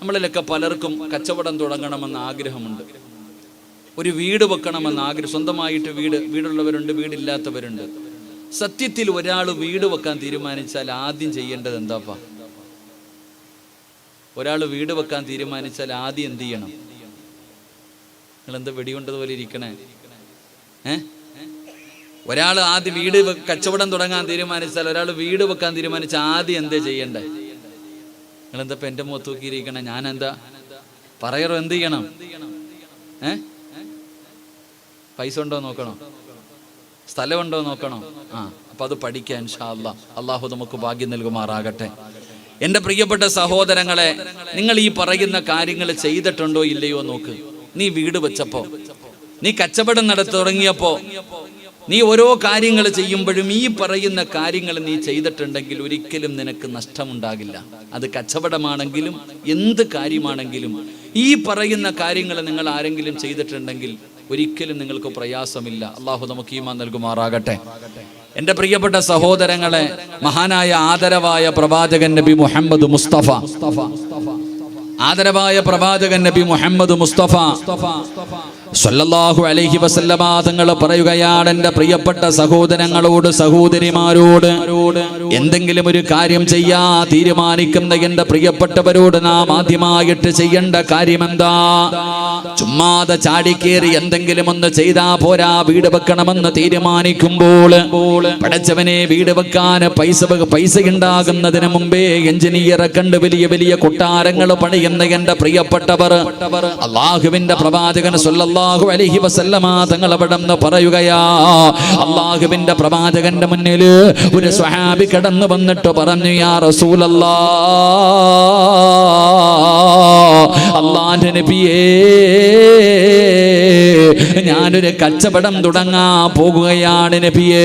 നമ്മളിലൊക്കെ പലർക്കും കച്ചവടം തുടങ്ങണമെന്ന് ആഗ്രഹമുണ്ട്. ഒരു വീട് വെക്കണമെന്ന് ആഗ്രഹം സ്വന്തമായിട്ട് വീട് വീടുള്ളവരുണ്ട് വീടില്ലാത്തവരുണ്ട്. സത്യത്തിൽ ഒരാൾ വീട് വെക്കാൻ തീരുമാനിച്ചാൽ ആദ്യം ചെയ്യേണ്ടത് എന്താപ്പാ? ഒരാൾ വീട് വെക്കാൻ തീരുമാനിച്ചാൽ ആദ്യം എന്ത് ചെയ്യണം? നിങ്ങൾ എന്താ വെടികൊണ്ടതുപോലെ ഇരിക്കണേ? ഏ? ഒരാൾ ആദ്യം വീട് കച്ചവടം തുടങ്ങാൻ തീരുമാനിച്ചാൽ ഒരാൾ വീട് വെക്കാൻ തീരുമാനിച്ചാൽ ആദ്യം എന്താ ചെയ്യണ്ടേ? ഇപ്പൊ എന്റെ മുഖത്ത് നോക്കിയിരിക്കണേ? ഞാൻ എന്താ പറയറോ എന്ത് ചെയ്യണം? ഏ? പൈസ ഉണ്ടോ നോക്കണോ? സ്ഥലമുണ്ടോ നോക്കണോ? ആ അപ്പൊ അത് പഠിക്കാൻ അള്ളാഹു നമുക്ക് ഭാഗ്യം നൽകുമാറാകട്ടെ. എന്റെ പ്രിയപ്പെട്ട സഹോദരങ്ങളെ നിങ്ങൾ ഈ പറയുന്ന കാര്യങ്ങൾ ചെയ്തിട്ടുണ്ടോ ഇല്ലയോ നോക്ക്. നീ വീട് വെച്ചപ്പോ നീ കച്ചവടം നടത്തി തുടങ്ങിയപ്പോ നീ ഓരോ കാര്യങ്ങൾ ചെയ്യുമ്പോഴും ഈ പറയുന്ന കാര്യങ്ങൾ നീ ചെയ്തിട്ടുണ്ടെങ്കിൽ ഒരിക്കലും നിനക്ക് നഷ്ടമുണ്ടാകില്ല. അത് കച്ചവടമാണെങ്കിലും എന്ത് കാര്യമാണെങ്കിലും ഈ പറയുന്ന കാര്യങ്ങൾ നിങ്ങൾ ആരെങ്കിലും ചെയ്തിട്ടുണ്ടെങ്കിൽ ഒരിക്കലും നിങ്ങൾക്ക് പ്രയാസമില്ല. അള്ളാഹു നമുക്ക് ഈമാൻ നൽകുമാറാകട്ടെ. എന്റെ പ്രിയപ്പെട്ട സഹോദരങ്ങളെ മഹാനായ ആദരവായ പ്രവാചകൻ നബി മുഹമ്മദ് മുസ്തഫ. ആദരവായ പ്രവാചകൻ നബി മുഹമ്മദ് മുസ്തഫ. സല്ലല്ലാഹു അലൈഹി വസല്ലമ തങ്ങൾ പറയുകയാണ് എന്റെ പ്രിയപ്പെട്ട സഹോദരങ്ങളോട് സഹോദരിമാരോട് എന്തെങ്കിലും ഒരു കാര്യം ചെയ്യാ തീരുമാനിക്കുന്ന എന്റെ പ്രിയപ്പെട്ടവരോട് നാം ആദ്യമായിട്ട് ചെയ്യേണ്ട കാര്യം എന്താ ചുമ്മാതെ ചാടിക്കേറി എന്തെങ്കിലും ഒന്ന് ചെയ്താ പോരാ വീട് വെക്കണമെന്ന് തീരുമാനിക്കുമ്പോൾ പഠിച്ചവനെ വീട് വെക്കാൻ പൈസ പൈസ ഉണ്ടാകുന്നതിന് മുമ്പേ എഞ്ചിനീയറെ കണ്ട് വലിയ വലിയ കൊട്ടാരങ്ങൾ പണിയുന്ന എന്റെ പ്രിയപ്പെട്ടവർ അള്ളാഹുവിന്റെ പ്രവാചകൻ സല്ലല്ലാഹു അലൈഹി വസല്ലമ തങ്ങൾ അവിടെ നിന്ന് പറയുകയാ അള്ളാഹുവിന്റെ പ്രവാചകന്റെ മുന്നിൽ ഒരു സ്വഹാബി കടന്നു വന്നിട്ട് പറഞ്ഞു യാ റസൂലല്ലാ അള്ളാന്റെ നബിയേ ഞാനൊരു കച്ചവടം തുടങ്ങാൻ പോകുകയാണ് നബിയേ.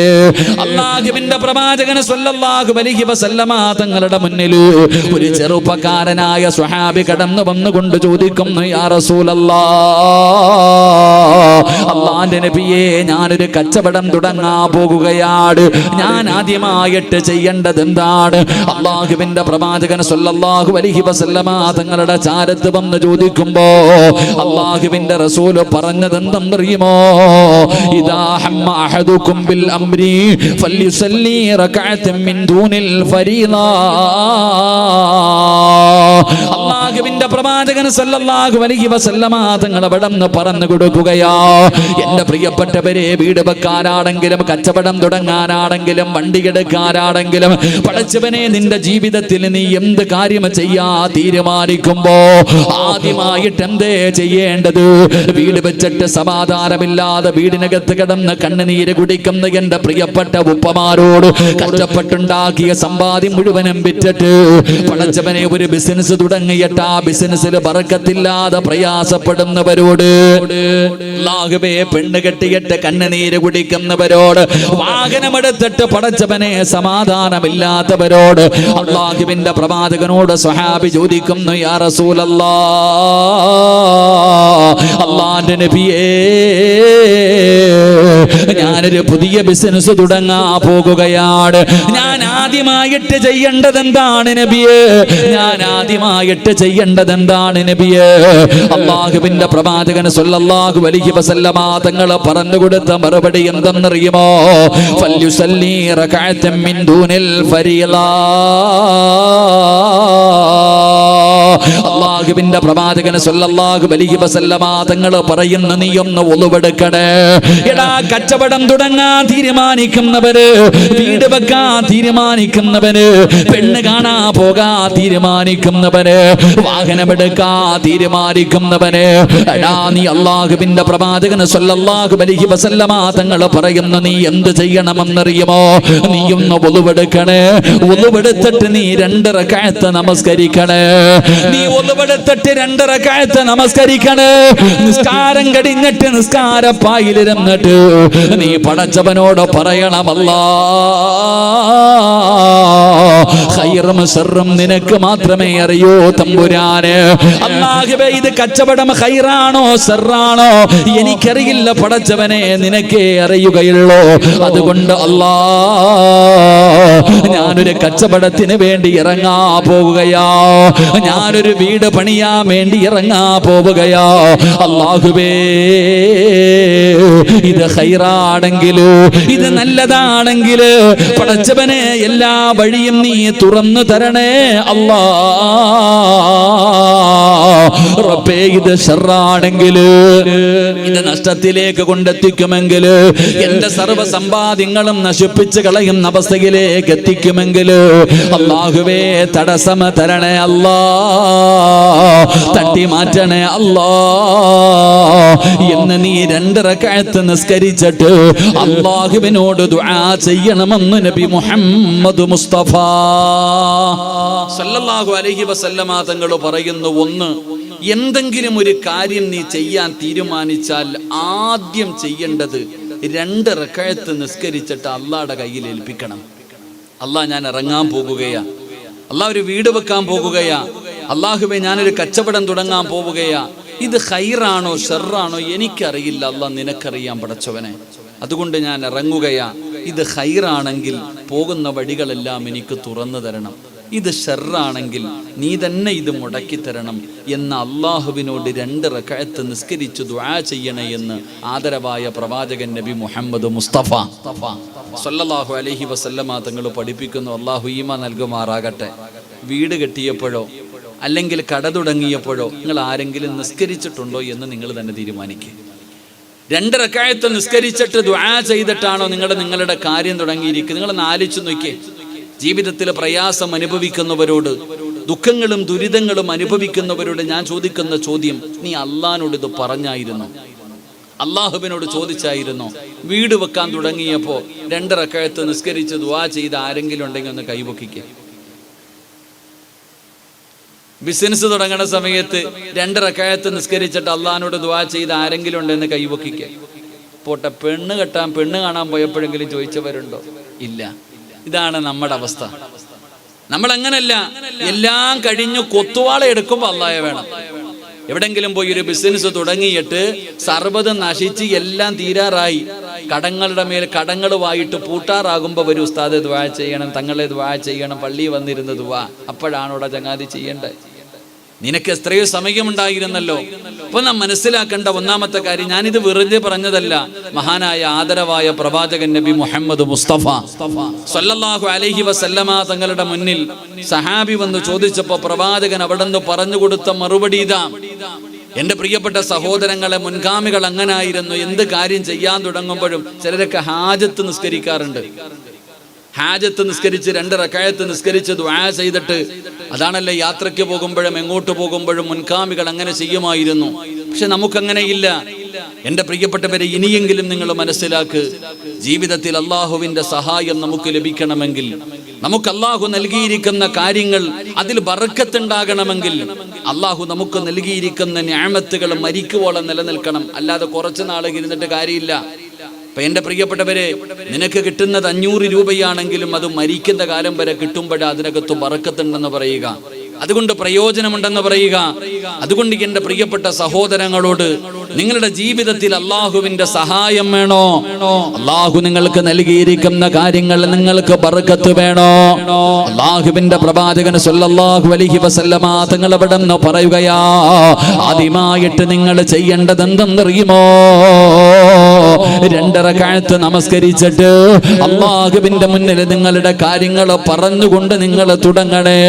അള്ളാഹുവിന്റെ പ്രവാചകൻ സ്വല്ലല്ലാഹു അലൈഹി വസല്ലമ തങ്ങളുടെ മുന്നിൽ ഒരു ചെറുപ്പക്കാരനായ സ്വഹാബി കടന്നു വന്നുകൊണ്ട് ചോദിക്കുന്നു യാ റസൂലല്ലാ അള്ളാന്റെ നബിയെ ഞാനൊരു കച്ചവടം തുടങ്ങാ പോകുകയാണ്. ഞാൻ ആദ്യമായിട്ട് ചെയ്യേണ്ടത് എന്താണ്? അള്ളാഹുവിന്റെ പ്രവാചകൻ സല്ലല്ലാഹു അലൈഹി വസല്ലമ തങ്ങളുടെ ചാരത്ത് വന്ന് ചോദിക്കുമ്പോ അള്ളാഹുവിന്റെ റസൂൽ പറഞ്ഞത് എന്തെന്നറിയുമോ? അഹദുക്കും ബിൽ അംരി റകഅതൻ മിൻ ദൂനിൽ അള്ളാഹുവിന്റെ പ്രവാചകൻ സല്ലല്ലാഹു അലൈഹി വസല്ലമ തങ്ങൾ അവിടെ നിന്ന് പറഞ്ഞു കൊടുക്കുകയാ. എന്റെ പ്രിയപ്പെട്ടവരെ വീട് വെക്കാനാണെങ്കിലും കച്ചവടം തുടങ്ങാനാണെങ്കിലും വണ്ടി എടുക്കാനാണെങ്കിലും പടച്ചവനെ നിന്റെ ജീവിതത്തിൽ നീ എന്ത് കാര്യം ചെയ്യാ തീരുമാനിക്കുമ്പോ ആദ്യമായിട്ട് എന്തേ ചെയ്യേണ്ടത്? വീട് വെച്ചിട്ട് സമാധാനമില്ലാതെ വീടിനകത്ത് കിടന്ന് കണ്ണുനീര് കുടിക്കുന്ന എന്റെ പ്രിയപ്പെട്ട ഉപ്പമാരോട് കഷ്ടപ്പെട്ടുണ്ടാക്കിയ സമ്പാദ്യം മുഴുവനും വിറ്റിട്ട് പടച്ചവനെ ഒരു ബിസിനസ് തുടങ്ങിയിട്ട് ആ ബിസിനസ്സിൽ പറക്കത്തില്ലാതെ പ്രയാസപ്പെടുന്നവരോട് അല്ലാഹുവേ പെണ്ണ് കെട്ടിയിട്ട് കണ്ണുനീര് കുടിക്കുന്നവരോട് വാഹനമെടുത്തിട്ട് പടച്ചവനെ സമാധാനമില്ലാത്തവരോട് അള്ളാഹുവിന്റെ പ്രവാചകനോട് സ്വഹാബി ചോദിക്കുന്നു യാ റസൂലല്ലാ അള്ളാന്റെ നബിയേ ഞാനൊരു പുതിയ ബിസിനസ് തുടങ്ങാ പോകുകയാണ്. ഞാൻ ആദ്യമായിട്ട് ചെയ്യേണ്ടത് എന്താണ് നബിയേ? ഞാൻ ആദ്യമായിട്ട് ചെയ്യേണ്ടത് എന്താണ് നബിയെ? അള്ളാഹുവിന്റെ പ്രവാചകൻ സല്ലല്ലാഹു അലൈഹി വസല്ലമ തങ്ങൾ പറഞ്ഞു കൊടുത്ത മറുപടി എന്തെന്നറിയുമോ? ഫല്യുസല്ലി റകഅത്തൻ മിൻ ദൂനിൽ ഫരീള അള്ളാഹുവിന്റെ പ്രവാചകന് സല്ലല്ലാഹു അലൈഹി വസല്ലമ തങ്ങൾ പറയുന്ന നീ ഒന്ന് ഒളിവെടുക്കണേ എടാ കച്ചവടം തുടങ്ങാൻ തീരുമാനിക്കുന്നവര് വീട് വെക്കാൻ തീരുമാനിക്കുന്നവര് പെണ്ണ് കാണാ പോകാ തീരുമാനിക്കുന്നവര് വാഹനമെടുക്കാ തീരുമാനിക്കുന്നവര്. എടാ നീ അള്ളാഹുവിന്റെ പ്രവാചകന് സല്ലല്ലാഹു അലൈഹി വസല്ലമ തങ്ങൾ പറയുന്ന നീ എന്ത് ചെയ്യണമെന്നറിയുമോ? നീ ഒന്ന് ഒളിവെടുക്കണേ. ഒളിവെടുത്തിട്ട് നീ രണ്ട് റകഅത്ത് നമസ്കരിക്കണേ. നീ ഒന്നുപെടുത്തിട്ട് രണ്ടര കാലത്ത് നമസ്കരിക്കണേ. നിസ്കാരം കഴിഞ്ഞിട്ട് നിസ്കാരപ്പായിലിരുന്നിട്ട് നീ പടച്ചവനോട് പറയണമല്ല. ഹൈറും സെറും നിനക്ക് മാത്രമേ അറിയൂ തമ്പുരാന്. ഇത് കച്ചവടം ഹൈറാണോ സെറാണോ എനിക്കറിയില്ല പടച്ചവനെ നിനക്കേ അറിയുകയുള്ളൂ. അതുകൊണ്ട് അല്ലാ ഞാനൊരു കച്ചവടത്തിന് വേണ്ടി ഇറങ്ങാ പോകുകയാ ഞാൻ ഞാനൊരു വീട് പണിയാൻ വേണ്ടി ഇറങ്ങാ പോവുകയോ. അള്ളാഹുബേ ഇത് ഹൈറാണെങ്കിലോ ഇത് നല്ലതാണെങ്കിൽ പടച്ചവനെ എല്ലാ വഴിയും നീ തുറന്നു തരണേ. അല്ലാ റബ്ബേ ഇത് ഷെറാണെങ്കിൽ ഇത് നഷ്ടത്തിലേക്ക് കൊണ്ടെത്തിക്കുമെങ്കിൽ എന്റെ സർവ സമ്പാദ്യങ്ങളും നശിപ്പിച്ച് കളയുന്ന അവസ്ഥയിലേക്ക് എത്തിക്കുമെങ്കിൽ അള്ളാഹുവേ തടസ്സം തരണേ. അല്ലാ തട്ടി മാറ്റണേ അല്ലാ എന്ന് നീ രണ്ടര രണ്ടിറക്കഴത്ത് നിസ്കരിച്ചിട്ട് അള്ളാഹുവിനോട് ദുആ ചെയ്യണമെന്ന് നബി മുഹമ്മദ് മുസ്തഫ. സല്ലല്ലാഹു അലൈഹി വസല്ലമ തങ്ങൾ പറയുന്നു ഒന്ന് എന്തെങ്കിലും ഒരു കാര്യം നീ ചെയ്യാൻ തീരുമാനിച്ചാൽ ആദ്യം ചെയ്യേണ്ടത് രണ്ട് റക്കഴത്ത് നിസ്കരിച്ചിട്ട് അള്ളാടെ കയ്യിൽ ഏൽപ്പിക്കണം. അള്ളാഹ് ഞാൻ ഇറങ്ങാൻ പോകുകയാ. അള്ളാഹ് ഒരു വീട് വെക്കാൻ പോകുകയാ. അള്ളാഹുബെ ഞാനൊരു കച്ചവടം തുടങ്ങാൻ പോവുകയാ. ഇത് ഹൈറാണോ ഷെറാണോ എനിക്കറിയില്ല. അള്ളാഹ് നിനക്കറിയാൻ പടച്ചവനെ. അതുകൊണ്ട് ഞാൻ ഇറങ്ങുകയാ. ഇത് ഹൈറാണെങ്കിൽ പോകുന്ന വഴികളെല്ലാം എനിക്ക് തുറന്നു തരണം. ഇത് ഷെറാണെങ്കിൽ നീ തന്നെ ഇത് മുടക്കി തരണം എന്ന അള്ളാഹുവിനോട് രണ്ട് റക്കഴത്ത് നിസ്കരിച്ചു ദ്വാ ചെയ്യണേ എന്ന് ആദരവായ പ്രവാചകൻ നബി മുഹമ്മദ് മുസ്തഫ. സല്ലാഹു അലഹി വസല്ലമ തങ്ങൾ പഠിപ്പിക്കുന്നു. അള്ളാഹു ഈമ നൽകുമാറാകട്ടെ. വീട് കെട്ടിയപ്പോഴോ അല്ലെങ്കിൽ കട തുടങ്ങിയപ്പോഴോ നിങ്ങൾ ആരെങ്കിലും നിസ്കരിച്ചിട്ടുണ്ടോ എന്ന് നിങ്ങൾ തന്നെ തീരുമാനിക്കുക രണ്ട് റക്കായത്ത് നിസ്കരിച്ചിട്ട് ദ്വാ ചെയ്തിട്ടാണോ നിങ്ങളുടെ നിങ്ങളുടെ കാര്യം തുടങ്ങിയിരിക്കുന്നത് നിങ്ങൾ ആലോചിച്ച് നോക്കിയേ. ജീവിതത്തിൽ പ്രയാസം അനുഭവിക്കുന്നവരോട് ദുഃഖങ്ങളും ദുരിതങ്ങളും അനുഭവിക്കുന്നവരോട് ഞാൻ ചോദിക്കുന്ന ചോദ്യം നീ അള്ളഹാനോട് ഇത് പറഞ്ഞായിരുന്നു? അള്ളാഹുവിനോട് ചോദിച്ചായിരുന്നു? വീട് വെക്കാൻ തുടങ്ങിയപ്പോൾ രണ്ട് റക്കായത്ത് നിസ്കരിച്ച് ദ്വാ ചെയ്ത് ആരെങ്കിലും ഉണ്ടെങ്കിൽ ഒന്ന് കൈവക്കിക്കുക ബിസിനസ് തുടങ്ങുന്ന സമയത്ത് രണ്ട് റക്കായത്ത് നിസ്കരിച്ചിട്ട് അള്ളഹാനോട് ദ്വാ ചെയ്ത് ആരെങ്കിലും ഉണ്ടെന്ന് കൈവക്കിക്കുക പോട്ടെ പെണ്ണ് കെട്ടാൻ പെണ്ണ് കാണാൻ പോയപ്പോഴെങ്കിലും ചോദിച്ചവരുണ്ടോ? ഇല്ല. ഇതാണ് നമ്മുടെ അവസ്ഥ. നമ്മൾ അങ്ങനല്ല എല്ലാം കഴിഞ്ഞു കൊത്തുവാള എടുക്കുമ്പോൾ അള്ളായ വേണം. എവിടെങ്കിലും പോയി ഒരു ബിസിനസ് തുടങ്ങിയിട്ട് സർവതും നശിച്ച് എല്ലാം തീരാറായി. കടങ്ങളുടെ മേൽ കടങ്ങളുമായിട്ട് പൂട്ടാറാകുമ്പോൾ ഒരു ഉസ്താദ് ദ്വാ ചെയ്യണം തങ്ങളെ ദ്വാ ചെയ്യണം പള്ളി വന്നിരുന്ന് ദ്വാ അപ്പോഴാണ് ഇവിടെ ചങ്ങാതി ചെയ്യേണ്ടത്. നിനക്ക് എത്രയോ സമയമുണ്ടായിരുന്നല്ലോ. അപ്പൊ നാം മനസ്സിലാക്കേണ്ട ഒന്നാമത്തെ കാര്യം ഞാനിത് വെറുതെ പറഞ്ഞതല്ല. മഹാനായ ആദരവായ പ്രവാചകൻ നബി മുഹമ്മദ് മുസ്തഫ സല്ലല്ലാഹു അലൈഹി വസല്ലമ തങ്ങളുടെ മുന്നിൽ സഹാബി വന്ന് ചോദിച്ചപ്പോ പ്രവാചകൻ അവിടെ നിന്ന് പറഞ്ഞു കൊടുത്ത മറുപടി ഇതാ. എന്റെ പ്രിയപ്പെട്ട സഹോദരങ്ങളെ മുൻഗാമികൾ അങ്ങനായിരുന്നു. എന്ത് കാര്യം ചെയ്യാൻ തുടങ്ങുമ്പോഴും ചിലരൊക്കെ ഹാജത്ത് നിസ്കരിക്കാറുണ്ട്. ഹാജത്ത് നിസ്കരിച്ച് രണ്ട് റക്കായത്ത് നിസ്കരിച്ച് ദ്വാ ചെയ്തിട്ട് അതാണല്ലേ യാത്രയ്ക്ക് പോകുമ്പോഴും എങ്ങോട്ട് പോകുമ്പോഴും മുൻകാമികൾ അങ്ങനെ ചെയ്യുമായിരുന്നു. പക്ഷെ നമുക്കങ്ങനെയില്ല. എന്റെ പ്രിയപ്പെട്ടവരെ ഇനിയെങ്കിലും നിങ്ങൾ മനസ്സിലാക്ക് ജീവിതത്തിൽ അള്ളാഹുവിന്റെ സഹായം നമുക്ക് ലഭിക്കണമെങ്കിൽ നമുക്ക് അള്ളാഹു നൽകിയിരിക്കുന്ന കാര്യങ്ങൾ അതിൽ ബറക്കത്തുണ്ടാകണമെങ്കിൽ അള്ളാഹു നമുക്ക് നൽകിയിരിക്കുന്ന ഞാമത്തുകൾ മരിക്കുവോളം നിലനിൽക്കണം. അല്ലാതെ കുറച്ച് നാളേക്ക് ഇരുന്നിട്ട് കാര്യമില്ല. അപ്പൊ എന്റെ പ്രിയപ്പെട്ടവരെ നിനക്ക് കിട്ടുന്നത് അഞ്ഞൂറ് രൂപയാണെങ്കിലും അത് മരിക്കുന്ന കാലം വരെ കിട്ടുമ്പോഴേ അതിനകത്ത് വറക്കത്തുണ്ടെന്ന് പറയുക. അതുകൊണ്ട് പ്രയോജനമുണ്ടെന്ന് പറയുക. അതുകൊണ്ട് എന്റെ പ്രിയപ്പെട്ട സഹോദരങ്ങളോട് നിങ്ങളുടെ ജീവിതത്തിൽ അള്ളാഹുവിന്റെ സഹായം വേണോ? അള്ളാഹു നിങ്ങൾക്ക് നൽകിയിരിക്കുന്ന കാര്യങ്ങൾ നിങ്ങൾക്ക് ബർക്കത്ത് വേണോ? അള്ളാഹുവിന്റെ പ്രവാചകൻ സല്ലല്ലാഹു അലൈഹി വസല്ലമ തങ്ങൾ അവിടെ നിന്ന് പറയുകയാ ആദ്യമായിട്ട് നിങ്ങൾ ചെയ്യേണ്ടത് എന്തെന്നറിയുമോ? രണ്ടര കാലത്ത് നമസ്കരിച്ചിട്ട് അള്ളാഹുവിന്റെ മുന്നിൽ നിങ്ങളുടെ കാര്യങ്ങൾ പറഞ്ഞുകൊണ്ട് നിങ്ങൾ തുടങ്ങണേ.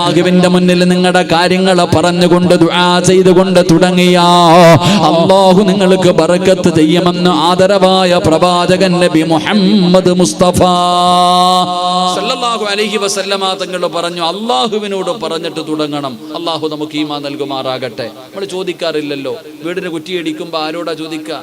അള്ളാഹുവിന്റെ മുന്നിൽ നിങ്ങളുടെ കാര്യങ്ങൾ പറഞ്ഞുകൊണ്ട് ദുആ ചെയ്തുകൊണ്ട് തുടങ്ങിയ. അള്ളാഹു നിങ്ങൾക്ക് ബർക്കത്ത് ചെയ്യുമെന്ന് ആദരവായ പ്രവാചകൻ നബി മുഹമ്മദ് മുസ്തഫ. സല്ലല്ലാഹു അലൈഹി വസല്ലമ തങ്ങൾ പറഞ്ഞു അള്ളാഹുവിനോട് പറഞ്ഞിട്ട് തുടങ്ങണം. അള്ളാഹു നമുക്ക് ഈമാ നൽകുമാറാകട്ടെ. നമ്മൾ ചോദിക്കാറില്ലല്ലോ. വീടിന് കുറ്റിയടിക്കുമ്പോൾ ആരോടാ ചോദിക്കുക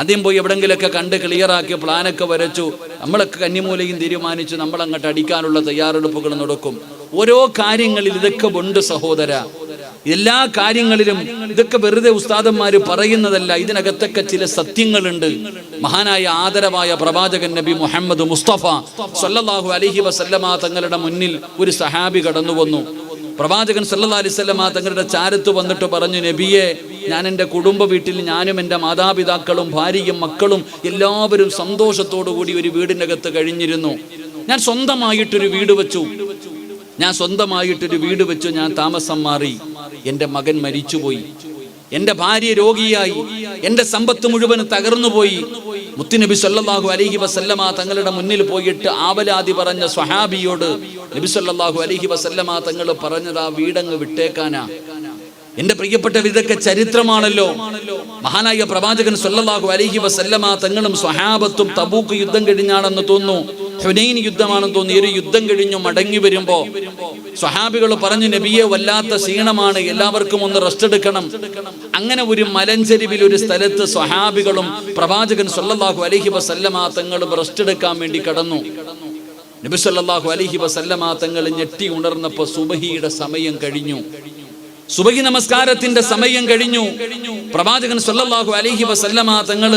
ആദ്യം പോയി എവിടെങ്കിലൊക്കെ കണ്ട് ക്ലിയറാക്കി പ്ലാനൊക്കെ വരച്ചു. നമ്മളൊക്കെ കന്നിമൂലയും തീരുമാനിച്ചു നമ്മൾ അങ്ങോട്ട് അടിക്കാനുള്ള തയ്യാറെടുപ്പുകൾ നടക്കും. ഓരോ കാര്യങ്ങളിൽ ഇതൊക്കെ ഉണ്ട് സഹോദര. എല്ലാ കാര്യങ്ങളിലും ഇതൊക്കെ വെറുതെ ഉസ്താദന്മാര് പറയുന്നതല്ല ഇതിനകത്തൊക്കെ ചില സത്യങ്ങളുണ്ട്. മഹാനായ ആദരവായ പ്രവാചകൻ നബി മുഹമ്മദ് മുസ്തഫ സല്ലല്ലാഹു അലഹി വസല്ലമ തങ്ങളുടെ മുന്നിൽ ഒരു സഹാബി കടന്നു വന്നു. പ്രവാചകൻ സല്ലല്ലാഹു അലൈഹി വസല്ലമ തങ്ങളുടെ ചാരത്ത് വന്നിട്ട് പറഞ്ഞു നബിയെ ഞാൻ എന്റെ കുടുംബ വീട്ടിൽ ഞാനും എന്റെ മാതാപിതാക്കളും ഭാര്യയും മക്കളും എല്ലാവരും സന്തോഷത്തോടു കൂടി ഒരു വീടിനകത്ത് കഴിഞ്ഞിരുന്നു. ഞാൻ സ്വന്തമായിട്ടൊരു വീട് വെച്ചു. ഞാൻ സ്വന്തമായിട്ടൊരു വീട് വെച്ചു ഞാൻ താമസം മാറി. എന്റെ മകൻ മരിച്ചുപോയി. എന്റെ ഭാര്യ രോഗിയായി. എന്റെ സമ്പത്ത് മുഴുവൻ തകർന്നുപോയി. മുത്തുനബി സല്ലാഹു അലഹി വസല്ലമ തങ്ങളുടെ മുന്നിൽ പോയിട്ട് ആവലാതി പറഞ്ഞ സ്വഹാബിയോട് നബി സല്ലാഹു അലൈഹി വസല്ലമ തങ്ങൾ പറഞ്ഞത് ആ വീടങ്ങ് വിട്ടേക്കാനാ. എന്റെ പ്രിയപ്പെട്ട ഇതൊക്കെ ചരിത്രമാണല്ലോ. മഹാനായ പ്രവാചകൻ സല്ലല്ലാഹു അലൈഹി വസല്ലമ തങ്ങളും സ്വഹാബത്തും തബൂക്ക് യുദ്ധം കഴിഞ്ഞാണെന്ന് തോന്നുന്നു. ഹുനൈൻ യുദ്ധമാണെന്ന് തോന്നി ഒരു യുദ്ധം കഴിഞ്ഞു മടങ്ങി വരുമ്പോ സ്വഹാബികൾ പറഞ്ഞു നബിയെ വല്ലാത്ത ക്ഷീണമാണ്. എല്ലാവർക്കും ഒന്ന് റെസ്റ്റ് എടുക്കണം. അങ്ങനെ ഒരു മലഞ്ചെരിവിൽ ഒരു സ്ഥലത്ത് സ്വഹാബികളും പ്രവാചകൻ സല്ലല്ലാഹു അലൈഹി വസല്ലമ തങ്ങളും റെസ്റ്റ് എടുക്കാൻ വേണ്ടി കടന്നു. നബി സല്ലല്ലാഹു അലൈഹി വസല്ലമ തങ്ങൾ ഞെട്ടി ഉണർന്നപ്പോൾ സുബഹിയുടെ സമയം കഴിഞ്ഞു. സുബഹി നമസ്കാരത്തിന്റെ സമയം കഴിഞ്ഞു. പ്രവാചകൻ സല്ലല്ലാഹു അലൈഹി വസല്ലമ തങ്ങൾ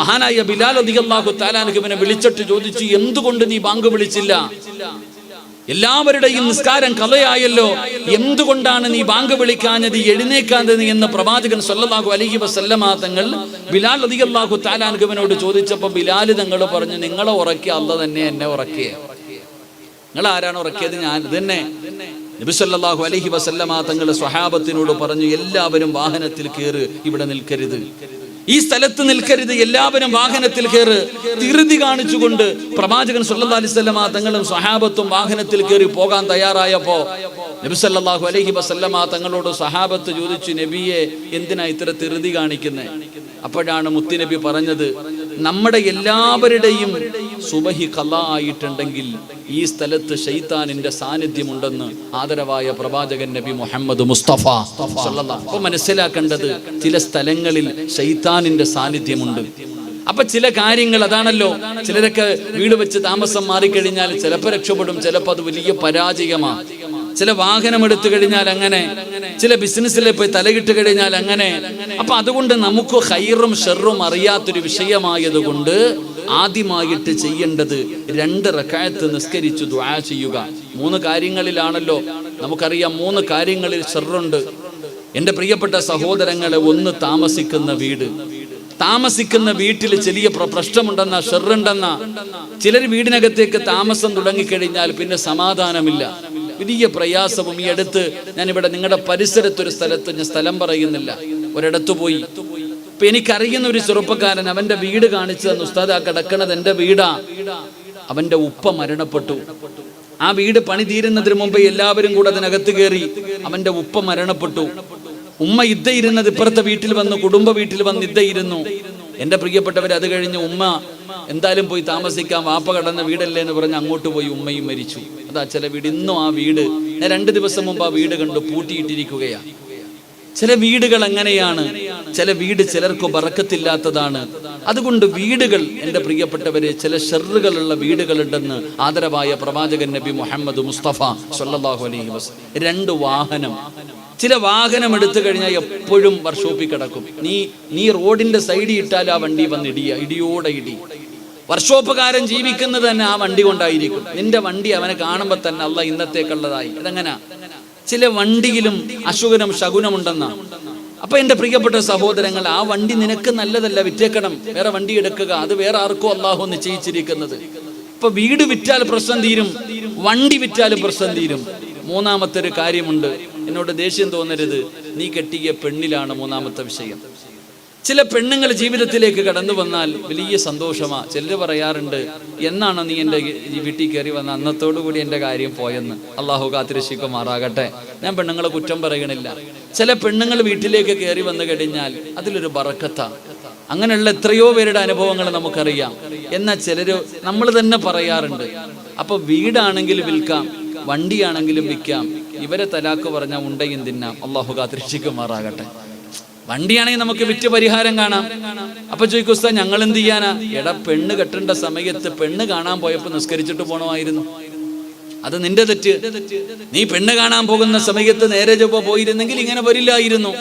മഹാനായ ബിലാൽ റളിയല്ലാഹു തആലാനുവിനെ വിളിച്ചിട്ട് ചോദിച്ചു എന്തുകൊണ്ട് നീ ബാങ്ക് വിളിച്ചില്ല? എല്ലാവരുടെയും നിസ്കാരം കഥയായല്ലോ. എന്തുകൊണ്ടാണ് നീ ബാങ്ക് വിളിക്കാഞ്ഞത് എഴുന്നേക്കാഞ്ഞത്? എന്ന് പ്രവാചകൻ സല്ലല്ലാഹു അലൈഹി വസല്ലമ തങ്ങൾ ബിലാൽ റളിയല്ലാഹു തആലാനുവിനോട് ചോദിച്ചപ്പോൾ ബിലാൽ തങ്ങൾ പറഞ്ഞു നിങ്ങളെ ഉറക്കിയ അല്ല തന്നെ എന്നെ ഉറക്കിയേ. നിങ്ങൾ ആരാണ് ഉറക്കിയത്? ഞാൻ. തന്നെ. നബിസല്ലാഹു അലഹി വസല്ലമ തങ്ങളുടെ സ്വഹാബത്തിനോട് പറഞ്ഞു എല്ലാവരും വാഹനത്തിൽ കയറ് ഇവിടെ നിൽക്കരുത്. ഈ സ്ഥലത്ത് നിൽക്കരുത് എല്ലാവരും വാഹനത്തിൽ കയറ് തിരുതി കാണിച്ചുകൊണ്ട് പ്രവാചകൻ സല്ലല്ലാഹു അലൈഹി വസല്ലമ തങ്ങളും സ്വഹാബത്തും വാഹനത്തിൽ കയറി പോകാൻ തയ്യാറായപ്പോ നബിസല്ലാഹു അലഹി വസല്ലമ തങ്ങളോട് സ്വഹാബത്ത് ചോദിച്ചു നബിയെ എന്തിനാ ഇത്ര തിരുതി കാണിക്കുന്നത് അപ്പോഴാണ് മുത്തുനബി പറഞ്ഞത് നമ്മുടെ എല്ലാവരുടെയും സുബഹി കല ആയിട്ടുണ്ടെങ്കിൽ ഈ സ്ഥലത്ത് ഷെയ്ത്താനിന്റെ സാന്നിധ്യമുണ്ടെന്ന് ആദരവായ പ്രവാചകൻ നബി മുഹമ്മദ് മുസ്തഫ അപ്പൊ മനസ്സിലാക്കേണ്ടത് ചില സ്ഥലങ്ങളിൽ ഷെയ്ത്താനിന്റെ സാന്നിധ്യമുണ്ട്. അപ്പൊ ചില കാര്യങ്ങൾ അതാണല്ലോ ചിലരൊക്കെ വീട് വെച്ച് താമസം മാറിക്കഴിഞ്ഞാൽ ചിലപ്പോൾ രക്ഷപ്പെടും ചിലപ്പോൾ അത് വലിയ പരാജയമാണ് ചില വാഹനം എടുത്തു കഴിഞ്ഞാൽ അങ്ങനെ ചില ബിസിനസ്സിൽ പോയി തലകിട്ട് കഴിഞ്ഞാൽ അങ്ങനെ. അപ്പൊ അതുകൊണ്ട് നമുക്ക് ഹൈറും ഷെറും അറിയാത്തൊരു വിഷയമായതുകൊണ്ട് ആദ്യമായിട്ട് ചെയ്യേണ്ടത് രണ്ട് റക്കായത്ത് നിസ്കരിച്ചു ദ്വാ ചെയ്യുക. മൂന്ന് കാര്യങ്ങളിലാണല്ലോ. നമുക്കറിയാം മൂന്ന് കാര്യങ്ങളിൽ ഷെറുണ്ട്. എന്റെ പ്രിയപ്പെട്ട സഹോദരങ്ങളെ ഒന്ന് താമസിക്കുന്ന വീട്. താമസിക്കുന്ന വീട്ടിൽ ചെറിയ പ്ര- പ്രശ്നമുണ്ടെന്ന ഷെറുണ്ടെന്ന. ചിലർ വീടിനകത്തേക്ക് താമസം തുടങ്ങിക്കഴിഞ്ഞാൽ പിന്നെ സമാധാനമില്ല. വലിയ പ്രയാസവും ഈ അടുത്ത് ഞാനിവിടെ നിങ്ങളുടെ പരിസരത്തൊരു സ്ഥലത്ത് ഞാൻ സ്ഥലം പറയുന്നില്ല. ഒരിടത്ത് പോയി. ഇപ്പൊ എനിക്കറിയുന്ന ഒരു ചെറുപ്പക്കാരൻ അവന്റെ വീട് കാണിച്ചു തന്നു ഉസ്താദ് ആ കിടക്കണത് എന്റെ വീടാ. അവന്റെ ഉപ്പ മരണപ്പെട്ടു. ആ വീട് പണി തീരുന്നതിന് മുമ്പ് എല്ലാവരും കൂടെ അതിനകത്ത് കയറി അവന്റെ ഉപ്പ മരണപ്പെട്ടു. ഉമ്മ ഇദ്ദയിരുന്നത് ഇപ്പുറത്തെ വീട്ടിൽ വന്നു കുടുംബ വീട്ടിൽ വന്ന് ഇദ്ദ എന്റെ പ്രിയപ്പെട്ടവർ അത് കഴിഞ്ഞ് ഉമ്മ എന്തായാലും പോയി താമസിക്കാം വാപ്പ കടന്ന വീടല്ലേ എന്ന് പറഞ്ഞ് അങ്ങോട്ട് പോയി ഉമ്മയും മരിച്ചു. അതാ ചില വീട് ഇന്നും ആ വീട് ഞാൻ രണ്ട് ദിവസം മുമ്പ് ആ വീട് കണ്ടു പൂട്ടിയിട്ടിരിക്കുകയാണ് ചില വീടുകൾ അങ്ങനെയാണ് ചില വീട് ചിലർക്ക് വറക്കത്തില്ലാത്തതാണ്. അതുകൊണ്ട് വീടുകൾ എന്റെ പ്രിയപ്പെട്ടവരെ ചില ഷെറുകളുള്ള വീടുകളുണ്ടെന്ന് ആദരവായ പ്രവാചകൻ നബി മുഹമ്മദ് മുസ്തഫ സല്ലാഹു അലൈഹി വസ് രണ്ട് വാഹനം. ചില വാഹനം എടുത്തു കഴിഞ്ഞാൽ എപ്പോഴും വർഷോപ്പിൽ കിടക്കും. നീ നീ റോഡിന്റെ സൈഡിൽ ഇട്ടാൽ ആ വണ്ടി വന്ന് ഇടിയ ഇടിയോടെ ഇടി. വർഷോപ്പുകാരൻ ജീവിക്കുന്നത് തന്നെ ആ വണ്ടി കൊണ്ടായിരിക്കും. നിന്റെ വണ്ടി അവനെ കാണുമ്പോൾ തന്നെ അല്ല ഇന്നത്തേക്കുള്ളതായി. ഇതെങ്ങനാ? ചില വണ്ടിയിലും അശുഖനും ശകുനം ഉണ്ടെന്നാ. അപ്പൊ എന്റെ പ്രിയപ്പെട്ട സഹോദരങ്ങൾ ആ വണ്ടി നിനക്ക് നല്ലതല്ല വിറ്റേക്കണം. വേറെ വണ്ടി എടുക്കുക. അത് വേറെ ആർക്കും അള്ളാഹു നിശ്ചയിച്ചിരിക്കുന്നത് ഇപ്പൊ വീട് വിറ്റാൽ പ്രശ്നം തീരും വണ്ടി വിറ്റാലും പ്രശ്നം തീരും. മൂന്നാമത്തെ ഒരു കാര്യമുണ്ട്. എന്നോട് ദേഷ്യം തോന്നരുത്. നീ കെട്ടിയ പെണ്ണിലാണ് മൂന്നാമത്തെ വിഷയം. ചില പെണ്ണുങ്ങൾ ജീവിതത്തിലേക്ക് കടന്നു വന്നാൽ വലിയ സന്തോഷമാ. ചിലർ പറയാറുണ്ട് എന്നാണ് നീ എന്റെ വീട്ടിൽ കയറി വന്ന? അന്നത്തോടു കൂടി എന്റെ കാര്യം പോയെന്ന്. അള്ളാഹു കാത്തിരശിക്കുമാറാകട്ടെ ഞാൻ പെണ്ണുങ്ങളെ കുറ്റം പറയണില്ല. ചില പെണ്ണുങ്ങൾ വീട്ടിലേക്ക് കയറി വന്നു കഴിഞ്ഞാൽ അതിലൊരു ബറക്കത്ത. അങ്ങനെയുള്ള എത്രയോ പേരുടെ അനുഭവങ്ങൾ നമുക്കറിയാം. എന്നാൽ ചിലർ നമ്മൾ തന്നെ പറയാറുണ്ട് അപ്പൊ വീടാണെങ്കിലും വിൽക്കാം വണ്ടിയാണെങ്കിലും വിൽക്കാം ഇവരെ തലാക്ക് പറഞ്ഞാൽ ഉണ്ടയും തിന്നാം. അള്ളാഹു കാത്തിരക്ഷിക്കുമാറാകട്ടെ. വണ്ടിയാണെങ്കിൽ നമുക്ക് വിറ്റ് പരിഹാരം കാണാം. അപ്പൊ ചോദിക്കുസ്ത ഞങ്ങൾ എന്ത് ചെയ്യാനാ? എടാ പെണ്ണ് കെട്ടേണ്ട സമയത്ത് പെണ്ണ് കാണാൻ പോയപ്പോ നിസ്കരിച്ചിട്ട് പോണമായിരുന്നു. അത് നിന്റെ തെറ്റ്. നീ പെണ്ണ് കാണാൻ പോകുന്ന സമയത്ത് നേരെ ചൊവ്വ പോയിരുന്നെങ്കിൽ ഇങ്ങനെ വരില്ലായിരുന്നു.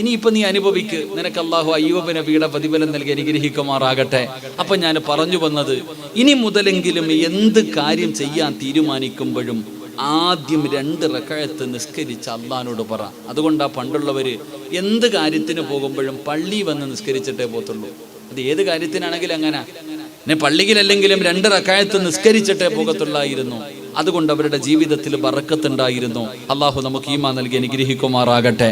ഇനിയിപ്പൊ നീ അനുഭവിക്ക്. നിനക്ക് അള്ളാഹു അയ്യൂബ് നബിയുടെ പ്രതിഫലം നൽകി അനുഗ്രഹിക്കുമാറാകട്ടെ. അപ്പൊ ഞാൻ പറഞ്ഞു വന്നത് ഇനി മുതലെങ്കിലും എന്ത് കാര്യം ചെയ്യാൻ തീരുമാനിക്കുമ്പോഴും ആദ്യം രണ്ട് റക്കായത്ത് നിസ്കരിച്ച് അള്ളഹാനോട് പറ. അതുകൊണ്ടാ പണ്ടുള്ളവർ എന്ത് കാര്യത്തിന് പോകുമ്പോഴും പള്ളി വന്ന് നിസ്കരിച്ചിട്ടേ പോത്തുള്ളൂ അത് ഏത് കാര്യത്തിനാണെങ്കിലും അങ്ങനെ. പിന്നെ പള്ളിയിലല്ലെങ്കിലും രണ്ട് റക്കായത്ത് നിസ്കരിച്ചിട്ടേ പോകത്തുള്ളായിരുന്നു. അതുകൊണ്ട് അവരുടെ ജീവിതത്തിൽ ബറക്കത്തുണ്ടായിരുന്നു അള്ളാഹു നമുക്ക് ഈമാ നൽകി അനുഗ്രഹിക്കുമാറാകട്ടെ.